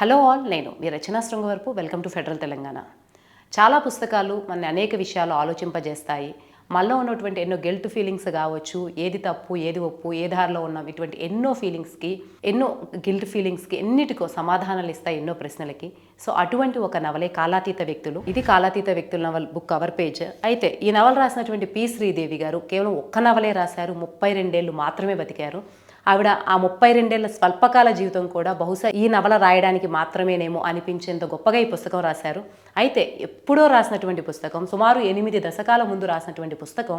Hello all నేను మీ Rachana Srungavarapu welcome to federal Telangana. చాలా పుస్తకాలు మన అనేక విషయాలు ఆలోచింపజేస్తాయి. మనలో ఉన్నటువంటి ఎన్నో గిల్ట్ ఫీలింగ్స్ కావచ్చు ఏది తప్పు ఏది ఒప్పు ఏ దారిలో ఉన్నాం ఇటువంటి ఎన్నో ఫీలింగ్స్కి ఎన్నో గిల్ట్ ఫీలింగ్స్కి ఎన్నిటికో సమాధానాలు ఇస్తాయి ఎన్నో ప్రశ్నలకి. సో అటువంటి ఒక నవలే కాలాతీత వ్యక్తులు. ఇది కాలాతీత వ్యక్తుల నవల్ బుక్ కవర్ పేజ్ అయితే ఈ నవల రాసినటువంటి పి. శ్రీదేవి గారు కేవలం ఒక్క నవలే రాశారు. ముప్పై రెండేళ్ళు మాత్రమే బతికారు. ఆవిడ ఆ ముప్పై రెండేళ్ళ స్వల్పకాల జీవితం కూడా బహుశా ఈ నవల రాయడానికి మాత్రమేనేమో అనిపించేంత గొప్పగా ఈ పుస్తకం రాశారు. అయితే ఎప్పుడో రాసినటువంటి పుస్తకం సుమారు ఎనిమిది దశకాల ముందు రాసినటువంటి పుస్తకం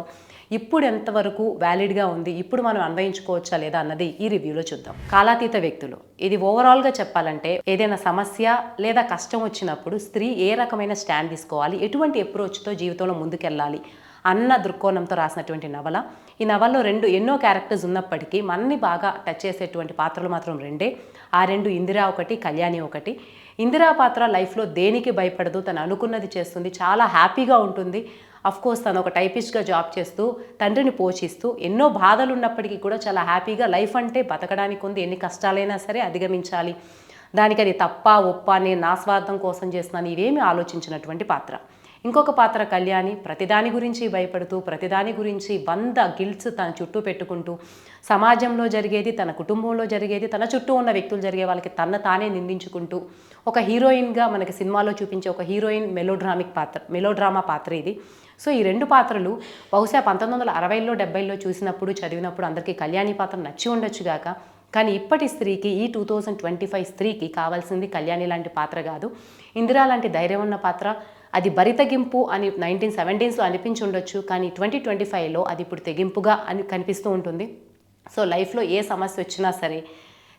ఇప్పుడు ఎంతవరకు వ్యాలిడ్గా ఉంది ఇప్పుడు మనం అన్వయించుకోవచ్చా లేదా అన్నది ఈ రివ్యూలో చూద్దాం. కాలాతీత వ్యక్తులు ఇది ఓవరాల్గా చెప్పాలంటే ఏదైనా సమస్య లేదా కష్టం వచ్చినప్పుడు స్త్రీ ఏ రకమైన స్టాండ్ తీసుకోవాలి ఎటువంటి అప్రోచ్తో జీవితంలో ముందుకెళ్ళాలి అన్న దృక్కోణంతో రాసినటువంటి నవల. ఈ నవల్లో రెండు ఎన్నో క్యారెక్టర్స్ ఉన్నప్పటికీ మనని బాగా టచ్ చేసేటువంటి పాత్రలు మాత్రం రెండే. ఆ రెండు ఇందిరా ఒకటి కళ్యాణి ఒకటి. ఇందిరా పాత్ర లైఫ్లో దేనికి భయపడదు తను అనుకున్నది చేస్తుంది చాలా హ్యాపీగా ఉంటుంది. కోర్స్ తను ఒక టైపిస్ట్గా జాబ్ చేస్తూ తండ్రిని పోషిస్తూ ఎన్నో బాధలు ఉన్నప్పటికీ కూడా చాలా హ్యాపీగా లైఫ్ అంటే బతకడానికి ఉంది. ఎన్ని కష్టాలైనా సరే అధిగమించాలి. దానికి అది తప్ప ఒప్ప నేను నా స్వార్థం కోసం చేస్తున్నాను ఇవేమి ఆలోచించినటువంటి పాత్ర. ఇంకొక పాత్ర కళ్యాణి ప్రతిదాని గురించి భయపడుతూ ప్రతిదాని గురించి వంద గిల్ట్స్ తన చుట్టూ పెట్టుకుంటూ సమాజంలో జరిగేది తన కుటుంబంలో జరిగేది తన చుట్టూ ఉన్న వ్యక్తులు జరిగే వాళ్ళకి తన తానే నిందించుకుంటూ ఒక హీరోయిన్గా మనకి సినిమాలో చూపించే ఒక హీరోయిన్ మెలోడ్రామిక్ పాత్ర మెలోడ్రామా పాత్ర ఇది. సో ఈ రెండు పాత్రలు బహుశా పంతొమ్మిది వందల అరవైలో డెబ్బైలో చూసినప్పుడు చదివినప్పుడు అందరికీ కళ్యాణి పాత్ర నచ్చి ఉండొచ్చుగాక కానీ ఇప్పటి స్త్రీకి ఈ టూ థౌజండ్ ట్వంటీ ఫైవ్ స్త్రీకి కావాల్సింది కళ్యాణి లాంటి పాత్ర కాదు. ఇందిరా లాంటి ధైర్యం ఉన్న పాత్ర అది బరి తెగింపు అని నైన్టీన్ సెవెంటీన్స్లో అనిపించి ఉండొచ్చు కానీ ట్వంటీ ట్వంటీ ఫైవ్లో అది ఇప్పుడు తెగింపుగా అని కనిపిస్తూ ఉంటుంది. సో లైఫ్లో ఏ సమస్య వచ్చినా సరే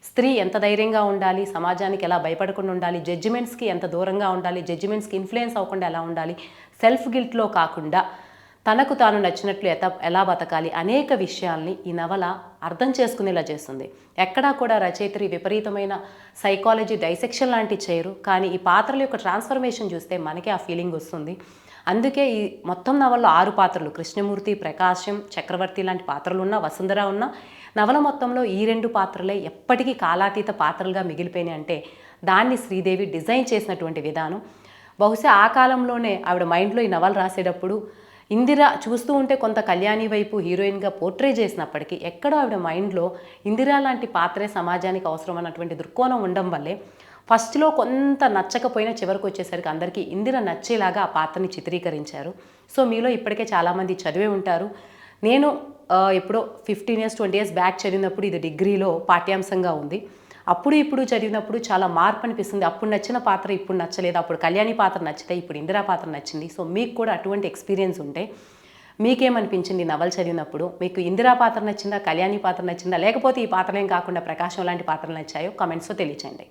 స్త్రీ ఎంత ధైర్యంగా ఉండాలి సమాజానికి ఎలా భయపడకుండా ఉండాలి జడ్జిమెంట్స్కి ఎంత దూరంగా ఉండాలి జడ్జిమెంట్స్కి ఇన్ఫ్లుయెన్స్ అవ్వకుండా ఎలా ఉండాలి సెల్ఫ్ గిల్ట్లో కాకుండా తనకు తాను నచ్చినట్లు ఎత ఎలా బతకాలి అనేక విషయాల్ని ఈ నవల అర్థం చేసుకునేలా చేస్తుంది. ఎక్కడా కూడా రచయిత్రి విపరీతమైన సైకాలజీ డైసెక్షన్ లాంటి చేయరు. కానీ ఈ పాత్రల యొక్క ట్రాన్స్ఫర్మేషన్ చూస్తే మనకే ఆ ఫీలింగ్ వస్తుంది. అందుకే ఈ మొత్తం నవల్లో ఆరు పాత్రలు. కృష్ణమూర్తి ప్రకాశం చక్రవర్తి లాంటి పాత్రలు ఉన్న వసుంధర ఉన్న నవల మొత్తంలో ఈ రెండు పాత్రలే ఎప్పటికీ కాలాతీత పాత్రలుగా మిగిలిపోయినాయి అంటే దాన్ని శ్రీదేవి డిజైన్ చేసినటువంటి విధానం. బహుశా ఆ కాలంలోనే ఆవిడ మైండ్లో ఈ నవలు రాసేటప్పుడు ఇందిర చూస్తూ ఉంటే కొంత కళ్యాణి వైపు హీరోయిన్గా పోర్ట్రే చేసినప్పటికీ ఎక్కడో ఆవిడ మైండ్లో ఇందిరా లాంటి పాత్రే సమాజానికి అవసరం అన్నటువంటి దృక్కోణం ఉండడం వల్లే ఫస్ట్లో కొంత నచ్చకపోయినా చివరికి వచ్చేసరికి అందరికీ ఇందిర నచ్చేలాగా ఆ పాత్రని చిత్రీకరించారు. సో మీలో ఇప్పటికే చాలామంది చదివే ఉంటారు. నేను ఎప్పుడో fifteen years twenty years back చదివినప్పుడు ఇది డిగ్రీలో పాఠ్యాంశంగా ఉంది. అప్పుడు ఇప్పుడు చదివినప్పుడు చాలా మార్పు అనిపిస్తుంది. అప్పుడు నచ్చిన పాత్ర ఇప్పుడు నచ్చలేదు. అప్పుడు కళ్యాణి పాత్ర నచ్చితే ఇప్పుడు ఇందిరా పాత్ర నచ్చింది. సో మీకు కూడా అటువంటి ఎక్స్పీరియన్స్ ఉంటే మీకేమనిపించింది నవల చదివినప్పుడు? మీకు ఇందిరా పాత్ర నచ్చిందా? కళ్యాణి పాత్ర నచ్చిందా? లేకపోతే ఈ పాత్రలేం కాకుండా ప్రకాశం లాంటి పాత్రలు నచ్చాయో? కమెంట్స్లో తెలియచేయండి.